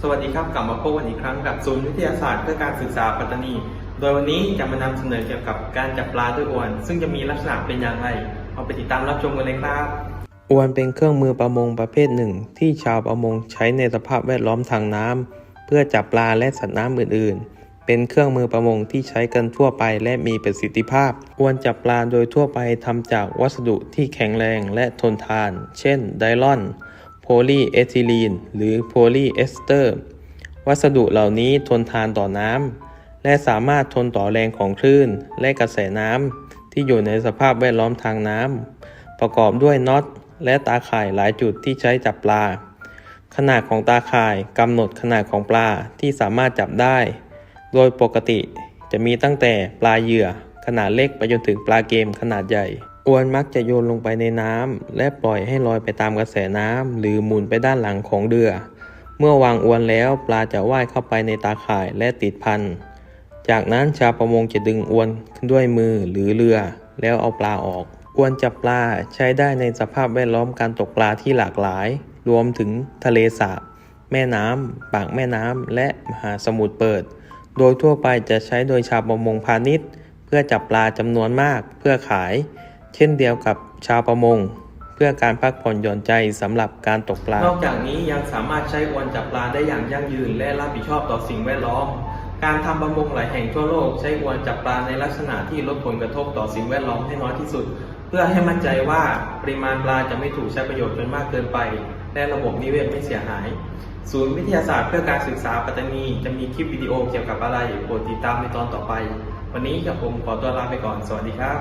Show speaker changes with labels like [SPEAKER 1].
[SPEAKER 1] สวัสดีครับกลับมาพบกันอีกครั้งกับศูนย์วิทยาศาสตร์เพื่อการศึกษาปัตตานี โดยวันนี้จะมานำเสนอเกี่ยวกับการจับปลาด้วยอวน ซึ่งจะมีลักษณะเป็นอย่างไร เอาไปติดตามรับชมกันเลยครับ
[SPEAKER 2] อวนเป็นเครื่องมือประมงประเภทหนึ่ง ที่ชาวประมงใช้ในสภาพแวดล้อมทางน้ำเพื่อจับปลาและสัตว์น้ำอื่น ๆ เป็นเครื่องมือประมงที่ใช้กันทั่วไปและมีประสิทธิภาพ อวนจับปลาโดยทั่วไปทำจากวัสดุที่แข็งแรงและทนทาน เช่น ไดลอน โพลีเอทิลีนหรือโพลีเอสเตอร์ วัสดุเหล่านี้ทนทานต่อน้ำและสามารถทนต่อแรงของคลื่น และกระแสน้ำที่อยู่ในสภาพแวดล้อมทางน้ำประกอบด้วยน็อตและตาข่ายหลายจุดที่ใช้จับปลา ขนาดของตาข่ายกำหนดขนาดของปลาที่สามารถจับได้ โดยปกติจะมีตั้งแต่ปลาเหยื่อขนาดเล็กไปจนถึงปลาเกมขนาดใหญ่ อวนมักจะโยนลงไปในน้ำและปล่อยให้ลอยไปตามกระแสน้ำหรือหมุนไปด้านหลังของเรือ เมื่อวางอวนแล้วปลาจะว่ายเข้าไปในตาข่ายและติดพัน จากนั้นชาวประมงจะดึงอวนขึ้นด้วยมือหรือเรือ แล้วเอาปลาออก อวนจับปลาใช้ได้ในสภาพแวดล้อมการตกปลาที่หลากหลาย รวมถึงทะเลสาบแม่น้ำปากแม่น้ำและมหาสมุทรเปิด โดยทั่วไปจะใช้โดยชาวประมงพาณิชย์ เพื่อจับปลาจำนวนมากเพื่อขาย เช่นเดียวกับชาวประมง เพื่อการพักผ่อนหย่อนใจสำหรับการตกปลา
[SPEAKER 1] นอกจากนี้ยังสามารถใช้อวนจับปลาได้อย่างยั่งยืนและรับผิดชอบต่อสิ่งแวดล้อม การทำประมงหลายแห่งทั่วโลกใช้อวนจับปลาในลักษณะที่ลดผลกระทบต่อสิ่งแวดล้อมให้น้อยที่สุด เพื่อให้มั่นใจว่าปริมาณปลาจะไม่ถูกใช้ประโยชน์จนมากเกินไป และระบบนิเวศไม่เสียหายศูนย์วิทยาศาสตร์เพื่อการศึกษาปัตตานีจะมีคลิปวิดีโอเกี่ยวกับอะไรโปรดติดตามในตอนต่อไป วันนี้กับผมขอตัวลาไปก่อน สวัสดีครับ